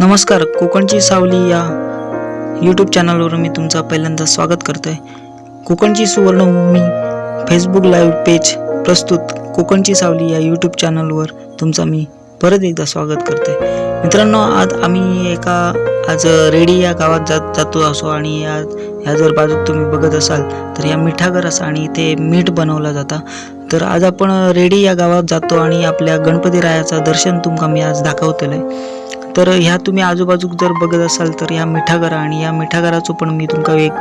नमस्कार कोकणची सावली या यूट्यूब चॅनलवर मी तुमचं पहिल्यांदा स्वागत करतोय. कोकणची सुवर्णभूमी फेसबुक लाईव्ह पेज प्रस्तुत कोकणची सावली या यूट्यूब चॅनलवर तुमचं मी परत एकदा स्वागत करतोय. मित्रांनो आज आम्ही एका आज रेडी या गावात जात जातो असो आणि या ह्या जर बाजूक तुम्ही बघत असाल तर या मिठागर असा आणि इथे मीठ बनवला जाता. तर आज आपण रेडी या गावात जातो आणि आपल्या गणपती रायाचं दर्शन तुमका मी आज दाखवतलंय तर ह्या तुम्ही आजूबाजूक जर बघत असाल तर ह्या मिठागरा आणि या मिठागराचं पण मी तुमका एक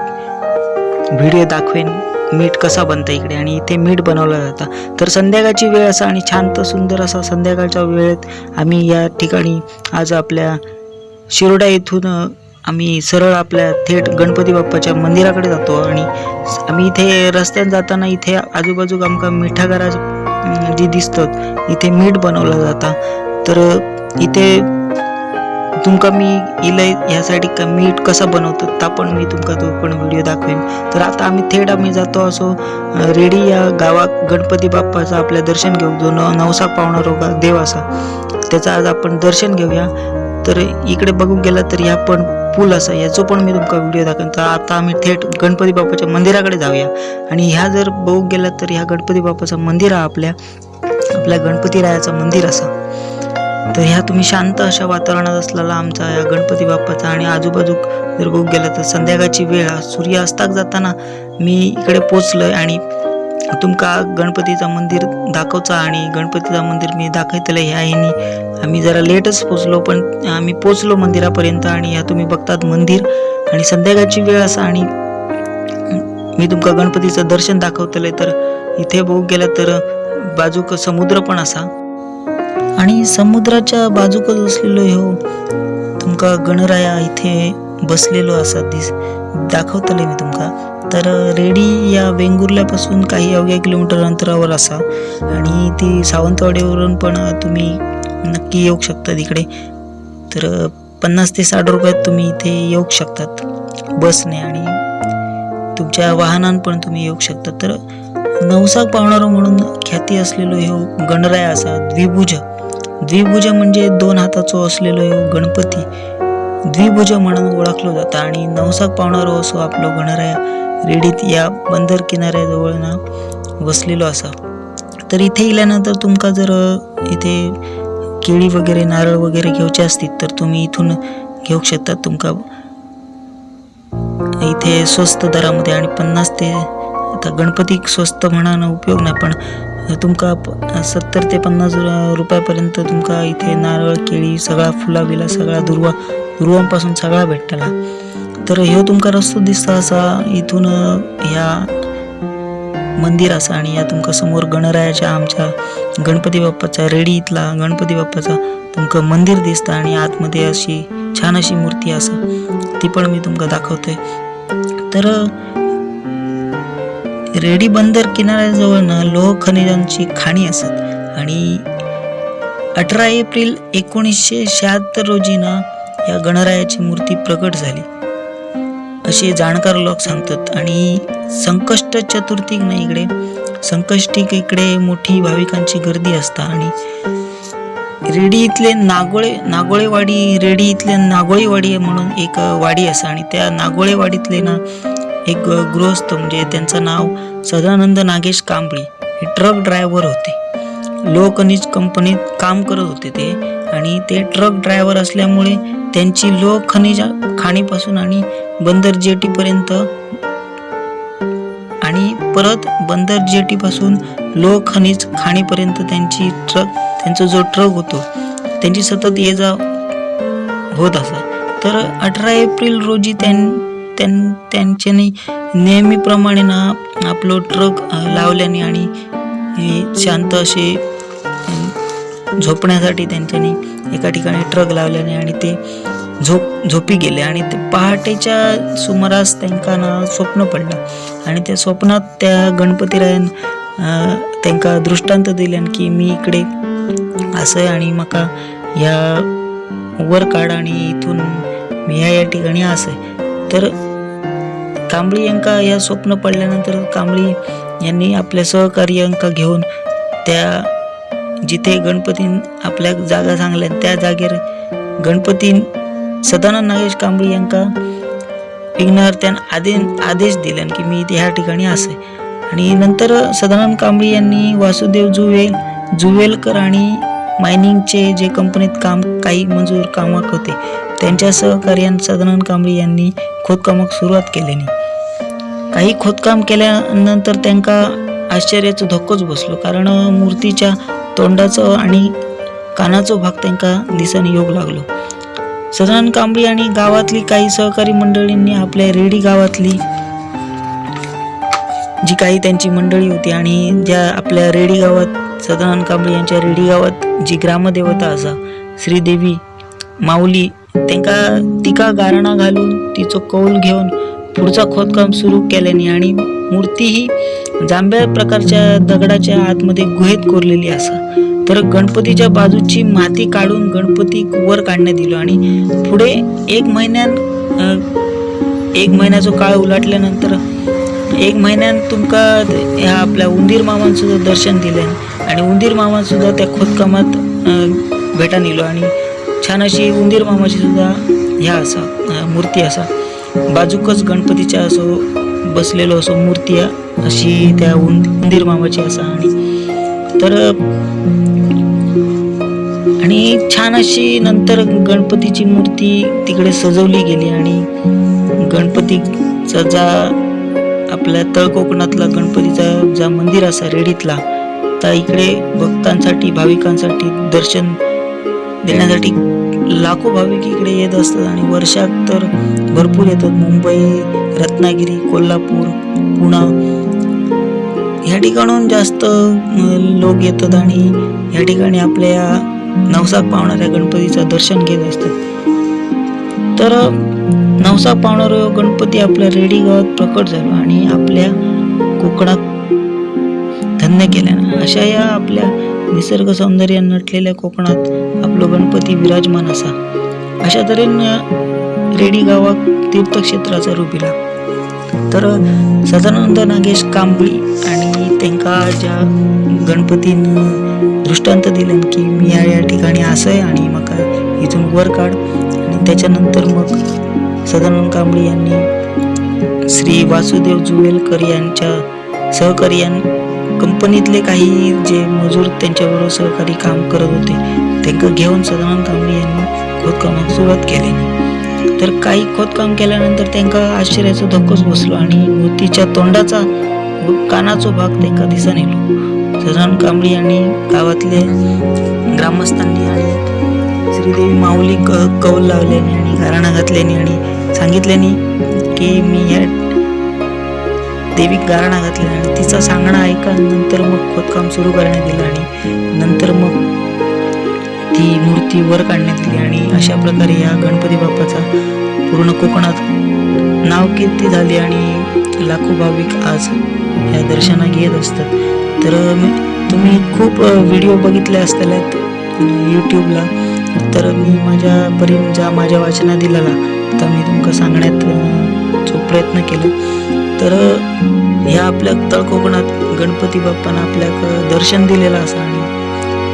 व्हिडिओ दाखवेन. मीठ कसा बनतं इकडे? आणि इथे मीठ बनवलं जातं. तर संध्याकाळची वेळ असा आणि शांत सुंदर असा संध्याकाळच्या वेळेत आम्ही या ठिकाणी आज आपल्या शिरोडा येथून आम्ही सरळ आपल्या थेट गणपती बाप्पाच्या मंदिराकडे जातो आणि आम्ही इथे रस्त्यात जाताना इथे आजूबाजूक आमका मिठागरा जी दिसतात इथे मीठ बनवलं जाता. तर इथे तुमका मी इलय ह्यासाठी का मीठ कसं बनवतात ता पण मी तुमका तो पण व्हिडिओ दाखवेन. तर आता आम्ही थेट आम्ही जातो असो रेडी या गावात गणपती बाप्पाचं आपल्या दर्शन घेऊ. जो न नवसा पावणा रोगा देव असा त्याचं आज आपण दर्शन घेऊया. तर इकडे बघू गेला तर ह्या पण पूल असा याचो पण मी तुमका व्हिडिओ दाखवेन. तर आता आम्ही थेट गणपती बाप्पाच्या मंदिराकडे जाऊया. आणि ह्या जर बघू गेला तर ह्या गणपती बाप्पाचं मंदिर हा आपल्या आपल्या गणपती रायाचं मंदिर असा. तर ह्या तुम्ही शांत अशा वातावरणात असलेला आमचा या गणपती बाप्पाचा आणि आजूबाजूक जर बघू गेलं तर संध्याकाळची वेळ हा सूर्य अस्ताक जाताना मी इकडे पोचलोय आणि तुमका गणपतीचं मंदिर दाखवचा आणि गणपतीचं मंदिर मी दाखवतलं ह्या ह्यानी. आम्ही जरा लेटच पोचलो पण आम्ही पोचलो मंदिरापर्यंत आणि ह्या तुम्ही बघतात मंदिर आणि संध्याकाळची वेळ असा आणि मी तुमका गणपतीचं दर्शन दाखवतलंय. तर इथे बघू गेलं तर बाजूक समुद्र पण असा. आणि समुद्राच्या बाजूकच असलेलो हो, ह्यो तुमका गणराया इथे बसलेलो असा दिस दाखवतले मी तुमका. तर रेडी या वेंगुर्ल्यापासून काही अवघ्या किलोमीटर अंतरावर असा आणि ती सावंतवाडीवरून पण तुम्ही नक्की येऊ शकता तिकडे. तर पन्नास ते साठ रुपयात तुम्ही इथे येऊ शकतात बसने आणि तुमच्या वाहनान पण तुम्ही येऊ शकता. तर नवसाक पावणारा म्हणून ख्याती असलेलो ह्यो हो गणराय असा द्विभुज द्विभुज म्हणजे दोन हाताचो असलेलो गणपती. द्विभुज म्हणून ओळखलो जाता आणि नवसाक पावणारो असो आपलो गणराया रेडीत या बंदर किनाऱ्याजवळ ना वसलेलो असा. तर इथे इल्यानंतर तुमका जर इथे केळी वगैरे नारळ वगैरे घेऊचे असतील तर तुम्ही इथून घेऊ शकता. तुमका इथे स्वस्त दरामध्ये आणि पन्नास ते आता गणपती स्वस्त म्हणा उपयोग नाही पण तुमका सत्तर ते पन्नास रुपयापर्यंत तुमका इथे नारळ केळी सगळा फुला बिला सगळा दुर्वा दुर्वांपासून सगळा भेटला तर ह्यो तुमका रस्तो दिसता असा इथून ह्या मंदिर असा आणि या तुमका समोर गणरायाच्या आमच्या गणपती बाप्पाचा रेडी इथला गणपती बाप्पाचा तुमका मंदिर दिसता आणि आतमध्ये अशी छान अशी मूर्ती असा. ती पण मी तुमका दाखवते तर रेडी बंदर किनाऱ्याजवळ ना लोह खनिजांची खाणी असत. आणि अठरा एप्रिल एकोणीसशे शहात्तर रोजी ना या गणरायाची मूर्ती प्रकट झाली. असे जाणकार लोक सांगतात. आणि संकष्ट चतुर्थीक ना इकडे संकष्टीक इकडे मोठी भाविकांची गर्दी असता. आणि रेडी इथले नागोळे नागोळेवाडी रेडी इथले नागोळेवाडी म्हणून एक वाडी असा. आणि त्या नागोळेवाडीतले ना एक गृहस्थ म्हणजे त्यांचं नाव सदानंद नागेश कांबळी. हे ट्रक ड्रायव्हर होते. लो खनिज कंपनीत काम करत होते ते आणि ते ट्रक ड्रायव्हर असल्यामुळे त्यांची लो खनिज खाणीपासून आणि बंदर जेटीपर्यंत आणि परत बंदर जेटीपासून लोह खनिज खाणीपर्यंत त्यांची ट्रक त्यांचा जो ट्रक होतो त्यांची सतत ये जा होत असा. तर अठरा एप्रिल रोजी त्यां त्यां त्यांच्यानी नेहमीप्रमाणे ना आपलं ट्रक लावल्याने आणि शांत असे झोपण्यासाठी त्यांच्यानी एका ठिकाणी ट्रक लावल्याने आणि ते झोप झोपी गेले. आणि ते पहाटेच्या सुमारास त्यांना ना स्वप्न पडलं. आणि त्या स्वप्नात त्या गणपतीरायन त्यांना त्यांका दृष्टांत दिल्यान की मी इकडे असं आणि म्हाका ह्या वर काढ आणि इथून मी ह्या या ठिकाणी असं तर कांबळी यांका या स्वप्न पडल्यानंतर कांबळी यांनी आपल्या सहकार्यांका घेऊन त्या जिथे गणपतीन आपल्या जागा सांगल्या त्या जागेवर गणपती सदानंद नागेश कांबळी यांका विघ्नहर्त्यान आदे आदेश दिल्यान की मी ह्या ठिकाणी असे. आणि नंतर सदानंद कांबळी यांनी वासुदेव जुवेल जुवेलकर आणि मायनिंगचे जे कंपनीत काम काही मजूर कामाक होते त्यांच्या सहकार्यान सदानंद कांबळे यांनी खोदकामाक सुरुवात केल्यानी. काही खोदकाम केल्यानंतर त्यांका आश्चर्याचो धक्कोच बसलो कारण मूर्तीच्या तोंडाचं आणि कानाचो भाग त्यांका दिसाने योग लागलो. सदानंद कांबळी आणि गावातली काही सहकारी मंडळींनी आपल्या रेडी गावातली जी काही त्यांची मंडळी होती आणि ज्या आपल्या रेडी गावात सदानंद कांबळे यांच्या रेडी गावात जी ग्रामदेवता असा श्रीदेवी माऊली त्यांका तिका गारणा घालून तिचो कौल घेऊन पुढचा खोदकाम सुरू केल्याने आणि मूर्ती ही जांभ्या प्रकारच्या दगडाच्या आतमध्ये गुहेत कोरलेली असा. तर गणपतीच्या बाजूची माती काढून गणपती वर काढण्यात दिलो आणि पुढे एक महिन्यान एक महिन्याचा काळ उलाटल्यानंतर एक महिन्यान तुमका ह्या आपल्या उंदीर मामान सुद्धा दर्शन दिल्यान आणि उंदीर मामान सुद्धा त्या खोदकामात भेटान भेटा नेलो आणि छान अशी उंदीर मामाची सुद्धा ह्या असा मूर्ती असा. बाजूकच गणपतीच्या असो बसलेलो असो मूर्ती अशी त्या उंद उंदीर मामाची असा आणि तर आणि छान अशी नंतर गणपतीची मूर्ती तिकडे सजवली गेली आणि गणपतीचा जा आपल्या तळ कोकणातला गणपतीचा जा मंदिर असा रेडीतला त्या इकडे भक्तांसाठी भाविकांसाठी दर्शन देण्यासाठी लाखो भाविक इकडे येत असतात आणि वर्षात तर भरपूर येतात. मुंबई रत्नागिरी कोल्हापूर पुणा. ह्या ठिकाणून जास्त लोक येतात आणि ह्या ठिकाणी आपल्या नवसाक पावणाऱ्या गणपतीचं दर्शन घेत असतात. तर नवसाक पावणारा गणपती आपल्या रेडी गावात प्रकट झालो आणि आपल्या कोकणात धन्य केल्यानं अशा या आपल्या निसर्ग सौंदर्यानं नटलेल्या कोकणात आपलो गणपती विराजमान असा. अशा तऱ्हेनं रेडी गावात तीर्थक्षेत्राचा रुपिला तर सदानंद नागेश कांबळी आणि त्यांका ज्या गणपतीन दृष्टांत दिलं की मी या या ठिकाणी असं आणि मग इथून वर काढ. आणि त्याच्यानंतर मग सदानंद कांबळी यांनी श्री वासुदेव जुवेलकर यांच्या सहकारी कंपनीतले काही जे मजूर त्यांच्याबरोबर सहकारी काम करत होते त्यांना घेऊन सदानंद कांबळी यांनी खोदकामाक सुरुवात केली. तर काही खोदकाम केल्यानंतर त्यांना आश्चर्याचा धक्कोच बसलो आणि मूर्तीच्या तोंडाचा कानाचो भाग त्यांना दिसा नेलो सदानंद कांबळी यांनी गावातले ग्रामस्थांनी आणि श्रीदेवी माऊली क कौल लावल्याने आणि घराणा घातल्याने आणि सांगितल्याने की मी या देवीक गारणा घातल्या आणि तिचा सांगणं ऐका नंतर मग खोदकाम सुरू करण्यात दिलं आणि नंतर मग ती मूर्ती वर काढण्यात दिली आणि अशा प्रकारे या गणपती बाप्पाचा पूर्ण कोकणात नाव कीर्ती झाली आणि लाखो भाविक आज या दर्शना घेत असतात. तर तुम्ही खूप व्हिडिओ बघितले असलेत यूट्यूबला तर मी माझ्या परी ज्या माझ्या वाचना दिलेला तर मी तुमका सांगण्यात जो प्रयत्न केला. तर ह्या आपल्या तळकोकणात गणपती बाप्पानं आपल्याक दर्शन दिलेलं असं आणि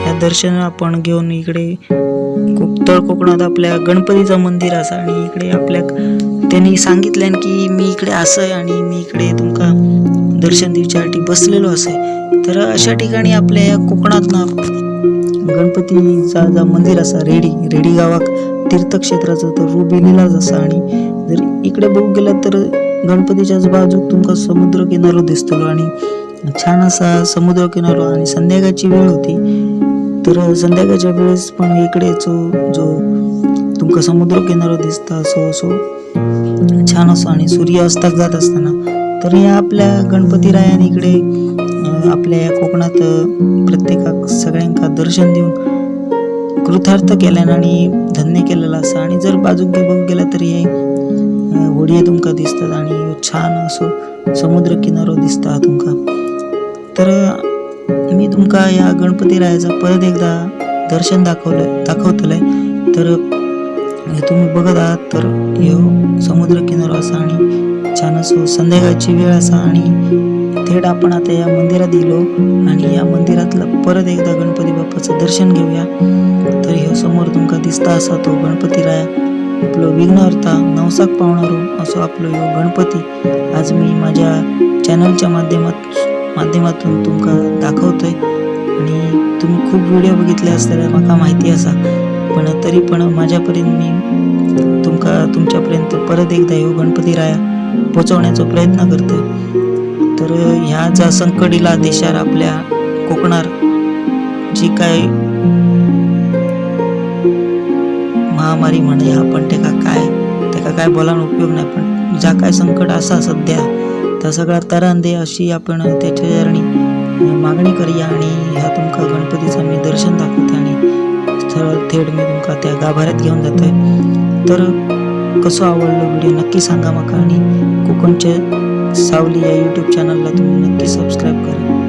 ह्या दर्शन आपण घेऊन इकडे को- कोकणात आपल्या गणपतीचं मंदिर असं आणि इकडे आपल्या त्यांनी सांगितल्यान की मी इकडे असं आणि मी इकडे तुमका दर्शन दिवच्यासाठी बसलेलो असे तर अशा ठिकाणी आपल्या या कोकणात ना गणपतीचा जा मंदिर असा रेडी रेडी गावाक तीर्थक्षेत्राचं तर रूप इलेलाच असा आणि जर इकडे बघू गेलं तर गणपतीच्याच बाजूक तुमका समुद्र किनारो दिसतलो आणि छान असा समुद्र किनारो आणि संध्याकाळची वेळ होती. तर संध्याकाळच्या वेळेस पण इकडे जो जो तुमका समुद्र किनारो दिसता असो असो छान असो आणि सूर्य अस्ताक जात असताना. तर या आपल्या गणपती रायान इकडे आपल्या या कोकणात प्रत्येकाक सगळ्यांका दर्शन देऊन कृतार्थ केल्यान आणि धन्य केलेलं असं. आणि जर बाजूक गे गेला तरी हे अं, होडये तुमका दिसतात आणि छान असो समुद्र किनारो दिसता तुमका. तर मी तुमका या गणपती रायाचं परत एकदा दर्शन दाखवलं दाखवतलंय. तर हे तुम्ही बघत आहात तर ह्यो समुद्र किनारो असा आणि छान असो संध्याकाळची वेळ असा आणि थेट आपण आता या मंदिरात गेलो आणि या मंदिरातलं परत एकदा गणपती बाप्पाचं दर्शन घेऊया. तर हे समोर तुमका दिसता असा तो गणपती राया आपलं विघ्नहर्ता नवसाक पावणारो असो आपलो यो गणपती. आज मी माझ्या चॅनलच्या माध्यमात माध्यमातून तुमका दाखवतोय. आणि तुम्ही खूप व्हिडिओ बघितले असतले म्हाका माहिती असा. पण तरी पण माझ्यापर्यंत मी तुमका तुमच्यापर्यंत परत एकदा यो गणपती राया पोचवण्याचा प्रयत्न करतोय. तर ह्या जा संकटीला देशार आपल्या कोकणार जी काय महामारी म्हणजे आपण तेका काय तेका काय बोलान उपयोग नाही पण ज्या काय संकट असा सध्या त्या सगळ्या तरान दे अशी आपण त्याच्या चरणी मागणी करूया आणि ह्या तुमका गणपतीचं मी दर्शन दाखवते आणि स्थळ थेट मी तुमका त्या गाभाऱ्यात घेऊन जातोय. तर कसं आवडलं व्हिडिओ नक्की सांगा माका आणि कोकणचे सावली या यूट्यूब चॅनलला तुम्ही नक्की सबस्क्राईब करा.